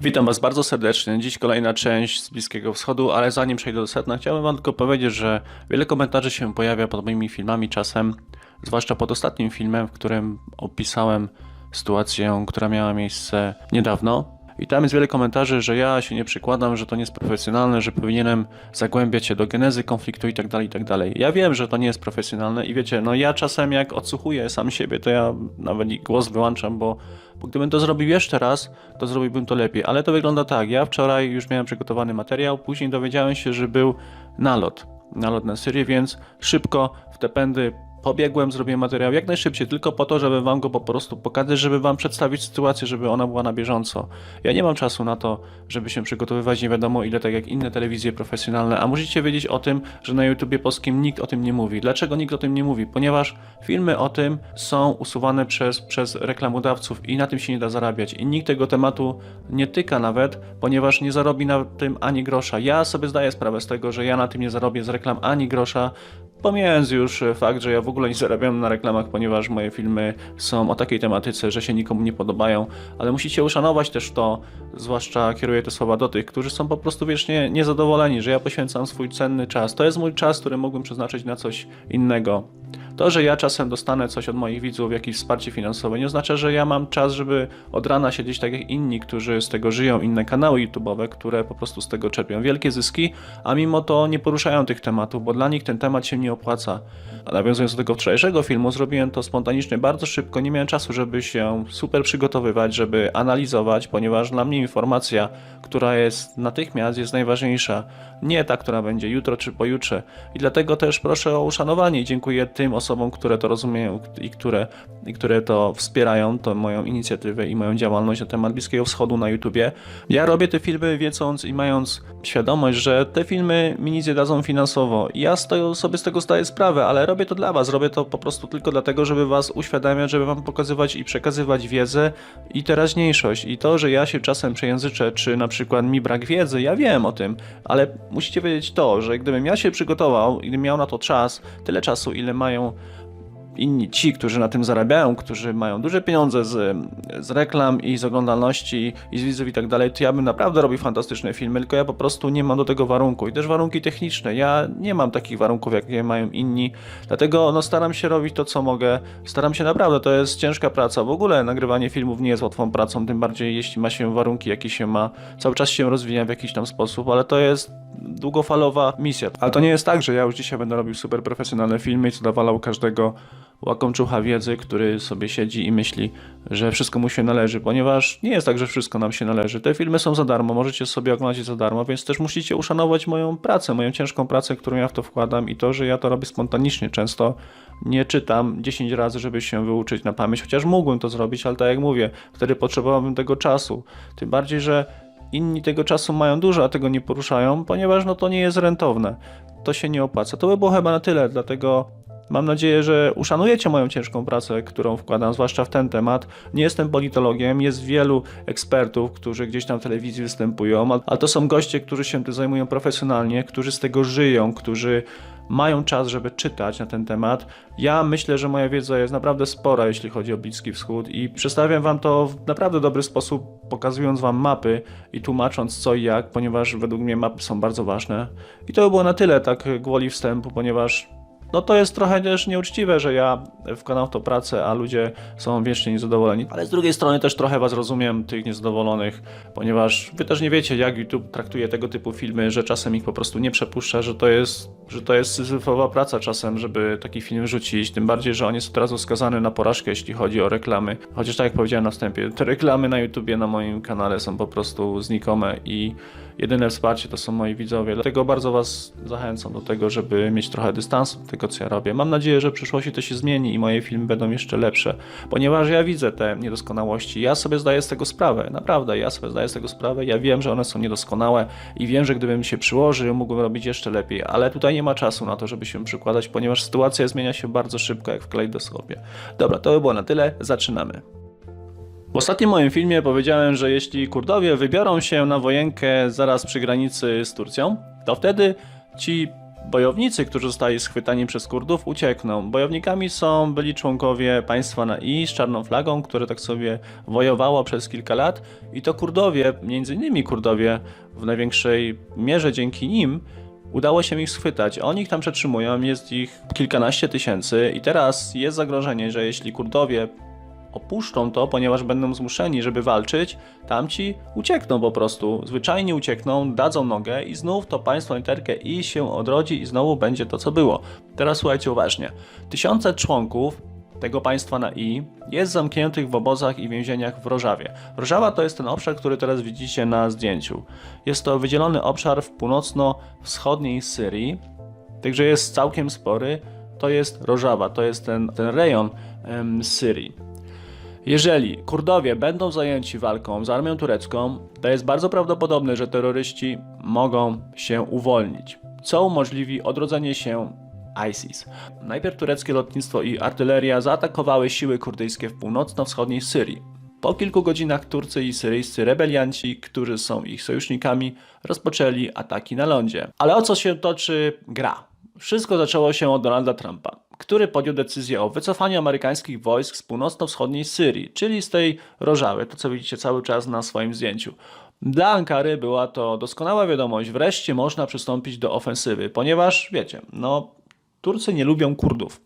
Witam Was bardzo serdecznie. Dziś kolejna część z Bliskiego Wschodu, ale zanim przejdę do sedna, chciałbym Wam tylko powiedzieć, że wiele komentarzy się pojawia pod moimi filmami czasem, zwłaszcza pod ostatnim filmem, w którym opisałem sytuację, która miała miejsce niedawno. I tam jest wiele komentarzy, że ja się nie przykładam, że to nie jest profesjonalne, że powinienem zagłębiać się do genezy konfliktu i tak dalej, i tak dalej. Ja wiem, że to nie jest profesjonalne i wiecie, no ja czasem jak odsłuchuję sam siebie, to ja nawet głos wyłączam, bo, bo gdybym to zrobił jeszcze raz, to zrobiłbym to lepiej. Ale to wygląda tak, ja wczoraj już miałem przygotowany materiał, później dowiedziałem się, że był nalot, nalot na Syrię, więc szybko w te pędy pobiegłem, zrobiłem materiał jak najszybciej, tylko po to, żeby wam go po prostu pokazać, żeby wam przedstawić sytuację, żeby ona była na bieżąco. Ja nie mam czasu na to, żeby się przygotowywać nie wiadomo ile, tak jak inne telewizje profesjonalne, a musicie wiedzieć o tym, że na YouTubie polskim nikt o tym nie mówi. Dlaczego nikt o tym nie mówi? Ponieważ filmy o tym są usuwane przez, przez reklamodawców i na tym się nie da zarabiać. I nikt tego tematu nie tyka nawet, ponieważ nie zarobi na tym ani grosza. Ja sobie zdaję sprawę z tego, że ja na tym nie zarobię z reklam ani grosza, Pomijając już fakt, że ja w ogóle nie zarabiam na reklamach, ponieważ moje filmy są o takiej tematyce, że się nikomu nie podobają, ale musicie uszanować też to, zwłaszcza kieruję te słowa do tych, którzy są po prostu wiecznie niezadowoleni, że ja poświęcam swój cenny czas. To jest mój czas, który mógłbym przeznaczyć na coś innego. To, że ja czasem dostanę coś od moich widzów, jakieś wsparcie finansowe, nie oznacza, że ja mam czas, żeby od rana siedzieć tak jak inni, którzy z tego żyją, inne kanały YouTube'owe, które po prostu z tego czerpią wielkie zyski, a mimo to nie poruszają tych tematów, bo dla nich ten temat się nie opłaca. A nawiązując do tego wczorajszego filmu, zrobiłem to spontanicznie, bardzo szybko, nie miałem czasu, żeby się super przygotowywać, żeby analizować, ponieważ dla mnie informacja, która jest natychmiast, jest najważniejsza. Nie ta, która będzie jutro czy pojutrze. I dlatego też proszę o uszanowanie i dziękuję tym osobom, które to rozumieją i które, i które to wspierają, to moją inicjatywę i moją działalność na temat Bliskiego Wschodu na YouTubie. Ja robię te filmy wiedząc i mając świadomość, że te filmy mi nic nie dadzą finansowo. Ja z sobie z tego zdaję sprawę, ale robię to dla was. Robię to po prostu tylko dlatego, żeby was uświadamiać, żeby wam pokazywać i przekazywać wiedzę i teraźniejszość. I to, że ja się czasem przejęzyczę, czy na przykład mi brak wiedzy, ja wiem o tym, ale musicie wiedzieć to, że gdybym ja się przygotował i gdybym miał na to czas, tyle czasu, ile mają inni ci, którzy na tym zarabiają, którzy mają duże pieniądze z, z reklam i z oglądalności i z widzów i tak dalej, to ja bym naprawdę robił fantastyczne filmy, tylko ja po prostu nie mam do tego warunku i też warunki techniczne. Ja nie mam takich warunków, jakie mają inni, dlatego no, staram się robić to, co mogę. Staram się naprawdę, to jest ciężka praca. W ogóle nagrywanie filmów nie jest łatwą pracą, tym bardziej jeśli ma się warunki, jakie się ma. Cały czas się rozwija w jakiś tam sposób, ale to jest długofalowa misja. Ale to nie jest tak, że ja już dzisiaj będę robił super profesjonalne filmy i zadowalał każdego łakomczucha wiedzy, który sobie siedzi i myśli, że wszystko mu się należy, ponieważ nie jest tak, że wszystko nam się należy. Te filmy są za darmo, możecie sobie oglądać za darmo, więc też musicie uszanować moją pracę, moją ciężką pracę, którą ja w to wkładam i to, że ja to robię spontanicznie. Często nie czytam 10 razy, żeby się wyuczyć na pamięć, chociaż mógłbym to zrobić, ale tak jak mówię, wtedy potrzebowałbym tego czasu. Tym bardziej, że inni tego czasu mają dużo, a tego nie poruszają, ponieważ no to nie jest rentowne. To się nie opłaca. To by było chyba na tyle, dlatego mam nadzieję, że uszanujecie moją ciężką pracę, którą wkładam, zwłaszcza w ten temat. Nie jestem politologiem, jest wielu ekspertów, którzy gdzieś tam w telewizji występują, a- to są goście, którzy się tym zajmują profesjonalnie, którzy z tego żyją, którzy mają czas, żeby czytać na ten temat. Ja myślę, że moja wiedza jest naprawdę spora, jeśli chodzi o Bliski Wschód i przedstawiam wam to w naprawdę dobry sposób, pokazując wam mapy i tłumacząc co i jak, ponieważ według mnie mapy są bardzo ważne. I to by było na tyle tak gwoli wstępu, ponieważ no to jest trochę też nieuczciwe, że ja wkładam w to pracę, a ludzie są wiecznie niezadowoleni. Ale z drugiej strony też trochę was rozumiem, tych niezadowolonych, ponieważ wy też nie wiecie, jak YouTube traktuje tego typu filmy, że czasem ich po prostu nie przepuszcza, że to jest, że to jest syzyfowa praca czasem, żeby taki film wrzucić. Tym bardziej, że on jest od razu skazany na porażkę, jeśli chodzi o reklamy. Chociaż tak jak powiedziałem na wstępie, te reklamy na YouTubie na moim kanale są po prostu znikome i jedyne wsparcie to są moi widzowie. Dlatego bardzo Was zachęcam do tego, żeby mieć trochę dystansu do tego, co ja robię. Mam nadzieję, że w przyszłości to się zmieni i moje filmy będą jeszcze lepsze, ponieważ ja widzę te niedoskonałości. Ja sobie zdaję z tego sprawę, naprawdę, ja sobie zdaję z tego sprawę. Ja wiem, że one są niedoskonałe i wiem, że gdybym się przyłożył, mógłbym robić jeszcze lepiej, ale tutaj nie ma czasu na to, żeby się przykładać, ponieważ sytuacja zmienia się bardzo szybko, jak w kalejdoskopie. Dobra, to by było na tyle. Zaczynamy. W ostatnim moim filmie powiedziałem, że jeśli Kurdowie wybiorą się na wojenkę zaraz przy granicy z Turcją, to wtedy ci bojownicy, którzy zostali schwytani przez Kurdów, uciekną. Bojownikami są byli członkowie państwa na I z czarną flagą, które tak sobie wojowało przez kilka lat i to Kurdowie, między innymi Kurdowie, w największej mierze dzięki nim, udało się ich schwytać. Oni ich tam przetrzymują, jest ich kilkanaście tysięcy i teraz jest zagrożenie, że jeśli Kurdowie opuszczą to, ponieważ będą zmuszeni, żeby walczyć, tamci uciekną po prostu, zwyczajnie uciekną, dadzą nogę i znów to państwo literkę i się odrodzi i znowu będzie to, co było. Teraz słuchajcie uważnie. Tysiące członków tego państwa na I jest zamkniętych w obozach i więzieniach w Rożawie. Rożawa to jest ten obszar, który teraz widzicie na zdjęciu. Jest to wydzielony obszar w północno-wschodniej Syrii, także jest całkiem spory. To jest Rożawa, to jest ten, ten rejon em, Syrii. Jeżeli Kurdowie będą zajęci walką z armią turecką, to jest bardzo prawdopodobne, że terroryści mogą się uwolnić, co umożliwi odrodzenie się ISIS. Najpierw tureckie lotnictwo i artyleria zaatakowały siły kurdyjskie w północno-wschodniej Syrii. Po kilku godzinach Turcy i syryjscy rebelianci, którzy są ich sojusznikami, rozpoczęli ataki na lądzie. Ale o co się toczy gra? Wszystko zaczęło się od Donalda Trumpa, który podjął decyzję o wycofaniu amerykańskich wojsk z północno-wschodniej Syrii, czyli z tej Rożawy, to co widzicie cały czas na swoim zdjęciu. Dla Ankary była to doskonała wiadomość, wreszcie można przystąpić do ofensywy, ponieważ wiecie, no Turcy nie lubią Kurdów.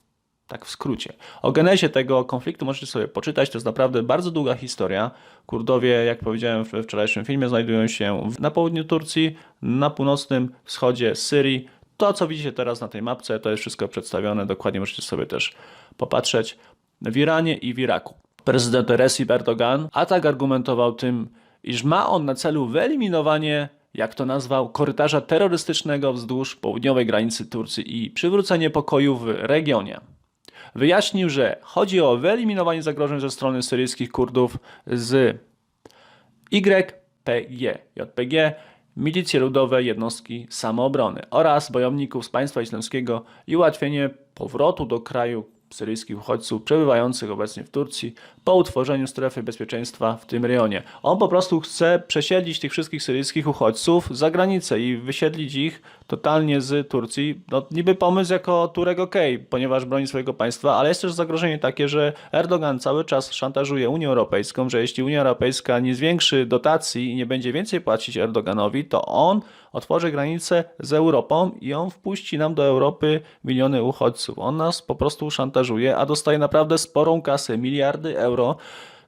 Tak w skrócie. O genezie tego konfliktu możecie sobie poczytać. To jest naprawdę bardzo długa historia. Kurdowie, jak powiedziałem we wczorajszym filmie, znajdują się na południu Turcji, na północnym wschodzie Syrii. To, co widzicie teraz na tej mapce, to jest wszystko przedstawione. Dokładnie możecie sobie też popatrzeć. W Iranie i w Iraku. Prezydent Recep Erdogan a tak argumentował tym, iż ma on na celu wyeliminowanie jak to nazwał, korytarza terrorystycznego wzdłuż południowej granicy Turcji i przywrócenie pokoju w regionie. Wyjaśnił, że chodzi o wyeliminowanie zagrożeń ze strony syryjskich Kurdów z YPG, JPG, milicje ludowe, jednostki samoobrony oraz bojowników z państwa islamskiego i ułatwienie powrotu do kraju syryjskich uchodźców przebywających obecnie w Turcji po utworzeniu strefy bezpieczeństwa w tym rejonie. On po prostu chce przesiedlić tych wszystkich syryjskich uchodźców za granicę i wysiedlić ich totalnie z Turcji. No, niby pomysł jako Turek ok, ponieważ broni swojego państwa, ale jest też zagrożenie takie, że Erdogan cały czas szantażuje Unię Europejską, że jeśli Unia Europejska nie zwiększy dotacji i nie będzie więcej płacić Erdoganowi, to on otworzy granicę z Europą i on wpuści nam do Europy miliony uchodźców. On nas po prostu szantażuje, a dostaje naprawdę sporą kasę, miliardy euro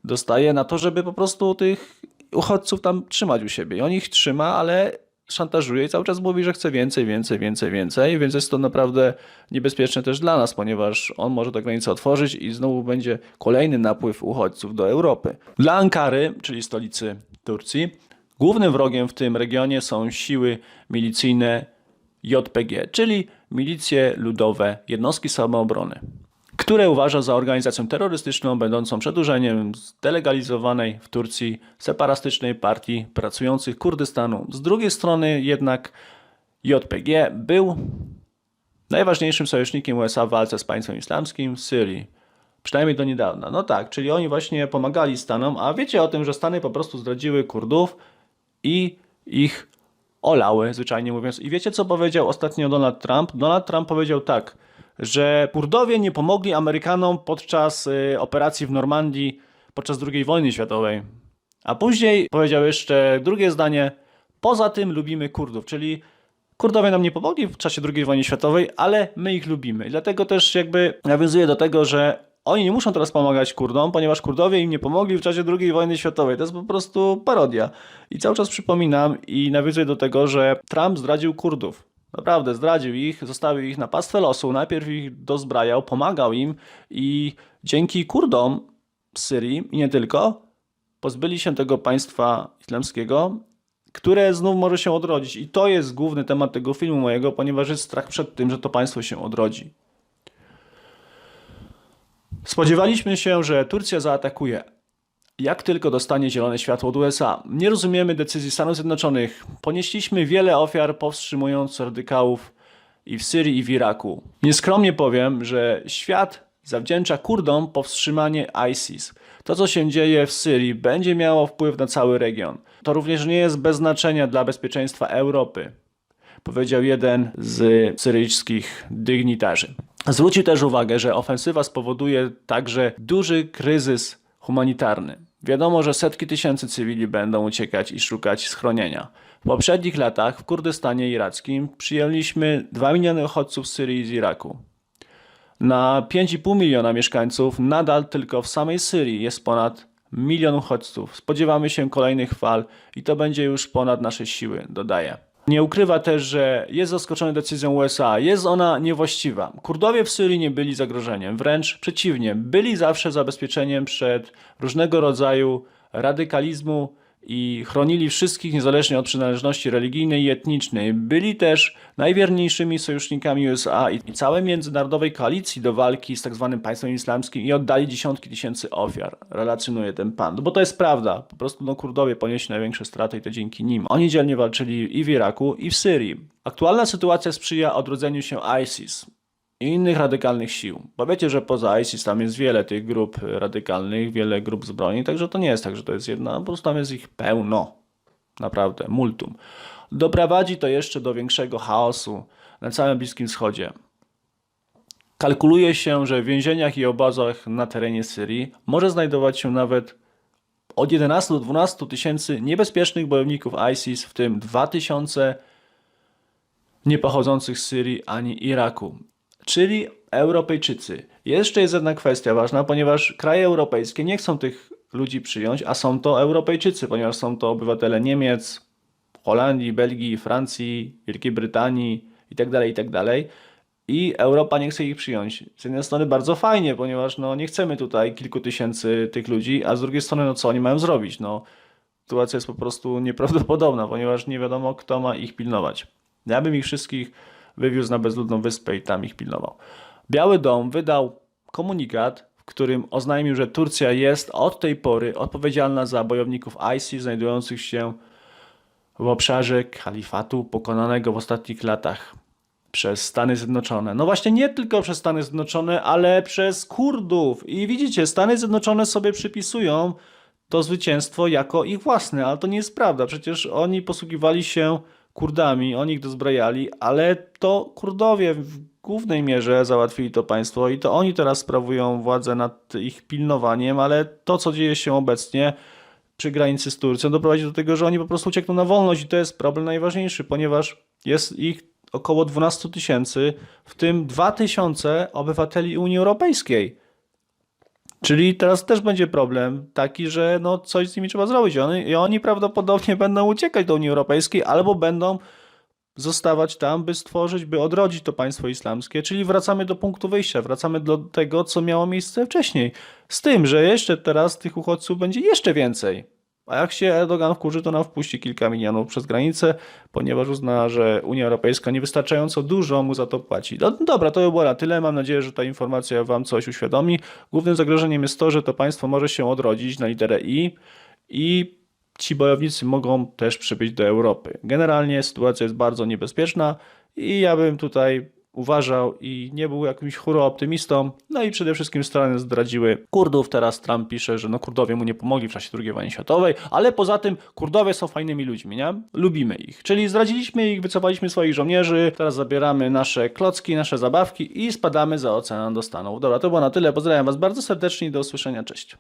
dostaje na to, żeby po prostu tych uchodźców tam trzymać u siebie. I on ich trzyma, ale szantażuje i cały czas mówi, że chce więcej, więcej, więcej, więcej, więc jest to naprawdę niebezpieczne też dla nas, ponieważ on może tę granicę otworzyć i znowu będzie kolejny napływ uchodźców do Europy. Dla Ankary, czyli stolicy Turcji, głównym wrogiem w tym regionie są siły milicyjne JPG, czyli Milicje Ludowe Jednostki Samoobrony, które uważa za organizację terrorystyczną będącą przedłużeniem zdelegalizowanej w Turcji separatystycznej partii pracujących Kurdystanu. Z drugiej strony jednak JPG był najważniejszym sojusznikiem USA w walce z państwem islamskim w Syrii. Przynajmniej do niedawna. No tak, czyli oni właśnie pomagali Stanom, a wiecie o tym, że Stany po prostu zdradziły Kurdów i ich olały, zwyczajnie mówiąc. I wiecie, co powiedział ostatnio Donald Trump? Donald Trump powiedział tak, że Kurdowie nie pomogli Amerykanom podczas y, operacji w Normandii podczas II wojny światowej. A później powiedział jeszcze drugie zdanie, poza tym lubimy Kurdów, czyli Kurdowie nam nie pomogli w czasie II wojny światowej, ale my ich lubimy. I dlatego też jakby nawiązuje do tego, że oni nie muszą teraz pomagać Kurdom, ponieważ Kurdowie im nie pomogli w czasie II wojny światowej. To jest po prostu parodia. I cały czas przypominam i nawiązuję do tego, że Trump zdradził Kurdów. Naprawdę, zdradził ich, zostawił ich na pastwę losu, najpierw ich dozbrajał, pomagał im i dzięki Kurdom z Syrii i nie tylko, pozbyli się tego państwa islamskiego, które znów może się odrodzić. I to jest główny temat tego filmu mojego, ponieważ jest strach przed tym, że to państwo się odrodzi. Spodziewaliśmy się, że Turcja zaatakuje. Jak tylko dostanie zielone światło od USA. Nie rozumiemy decyzji Stanów Zjednoczonych. Ponieśliśmy wiele ofiar powstrzymując radykałów i w Syrii, i w Iraku. Nieskromnie powiem, że świat zawdzięcza Kurdom powstrzymanie ISIS. To, co się dzieje w Syrii, będzie miało wpływ na cały region. To również nie jest bez znaczenia dla bezpieczeństwa Europy powiedział jeden z syryjskich dygnitarzy. Zwrócił też uwagę, że ofensywa spowoduje także duży kryzys humanitarny. Wiadomo, że setki tysięcy cywili będą uciekać i szukać schronienia. W poprzednich latach w Kurdystanie irackim przyjęliśmy 2 miliony uchodźców z Syrii i z Iraku. Na 5,5 miliona mieszkańców nadal tylko w samej Syrii jest ponad milion uchodźców. Spodziewamy się kolejnych fal i to będzie już ponad nasze siły, dodaje. Nie ukrywa też, że jest zaskoczony decyzją USA. Jest ona niewłaściwa. Kurdowie w Syrii nie byli zagrożeniem, wręcz przeciwnie, byli zawsze zabezpieczeniem przed różnego rodzaju radykalizmu i chronili wszystkich niezależnie od przynależności religijnej i etnicznej. Byli też najwierniejszymi sojusznikami USA i całej międzynarodowej koalicji do walki z tzw. państwem islamskim i oddali dziesiątki tysięcy ofiar, relacjonuje ten pan. No bo to jest prawda. Po prostu no, Kurdowie ponieśli największe straty i to dzięki nim. Oni dzielnie walczyli i w Iraku, i w Syrii. Aktualna sytuacja sprzyja odrodzeniu się ISIS i innych radykalnych sił. Bo wiecie, że poza ISIS tam jest wiele tych grup radykalnych, wiele grup zbrojnych, także to nie jest tak, że to jest jedna, po prostu tam jest ich pełno. Naprawdę, multum. Doprowadzi to jeszcze do większego chaosu na całym Bliskim Wschodzie. Kalkuluje się, że w więzieniach i obozach na terenie Syrii może znajdować się nawet od 11 do 12 tysięcy niebezpiecznych bojowników ISIS, w tym 2000 nie pochodzących z Syrii ani Iraku, czyli Europejczycy. Jeszcze jest jedna kwestia ważna, ponieważ kraje europejskie nie chcą tych ludzi przyjąć, a są to Europejczycy, ponieważ są to obywatele Niemiec, Holandii, Belgii, Francji, Wielkiej Brytanii itd., itd. I Europa nie chce ich przyjąć. Z jednej strony bardzo fajnie, ponieważ no, nie chcemy tutaj kilku tysięcy tych ludzi, a z drugiej strony, no co oni mają zrobić? No, sytuacja jest po prostu nieprawdopodobna, ponieważ nie wiadomo, kto ma ich pilnować. Ja bym ich wszystkich wywiózł na bezludną wyspę i tam ich pilnował. Biały Dom wydał komunikat, w którym oznajmił, że Turcja jest od tej pory odpowiedzialna za bojowników ISIS znajdujących się w obszarze kalifatu pokonanego w ostatnich latach przez Stany Zjednoczone. No właśnie nie tylko przez Stany Zjednoczone, ale przez Kurdów. I widzicie, Stany Zjednoczone sobie przypisują to zwycięstwo jako ich własne, ale to nie jest prawda. Przecież oni posługiwali się Kurdami, oni ich dozbrajali, ale to Kurdowie w głównej mierze załatwili to państwo i to oni teraz sprawują władzę nad ich pilnowaniem, ale to, co dzieje się obecnie przy granicy z Turcją, doprowadzi do tego, że oni po prostu uciekną na wolność i to jest problem najważniejszy, ponieważ jest ich około 12 tysięcy, w tym 2 tysiące obywateli Unii Europejskiej. Czyli teraz też będzie problem taki, że no coś z nimi trzeba zrobić. Oni, I oni prawdopodobnie będą uciekać do Unii Europejskiej albo będą zostawać tam, by stworzyć, by odrodzić to państwo islamskie. Czyli wracamy do punktu wyjścia, wracamy do tego, co miało miejsce wcześniej. Z tym, że jeszcze teraz tych uchodźców będzie jeszcze więcej. A jak się Erdogan wkurzy, to nam wpuści kilka milionów przez granicę, ponieważ uzna, że Unia Europejska niewystarczająco dużo mu za to płaci. No dobra, to by było na tyle. Mam nadzieję, że ta informacja Wam coś uświadomi. Głównym zagrożeniem jest to, że to państwo może się odrodzić na literę I i ci bojownicy mogą też przybyć do Europy. Generalnie sytuacja jest bardzo niebezpieczna i ja bym tutaj uważał i nie był jakimś huro-optymistą. No i przede wszystkim strony zdradziły Kurdów. Teraz Trump pisze, że no Kurdowie mu nie pomogli w czasie II wojny światowej, ale poza tym Kurdowie są fajnymi ludźmi, nie? Lubimy ich. Czyli zdradziliśmy ich, wycofaliśmy swoich żołnierzy, teraz zabieramy nasze klocki, nasze zabawki i spadamy za ocean do Stanów. Dobra, to było na tyle. Pozdrawiam Was bardzo serdecznie i do usłyszenia. Cześć.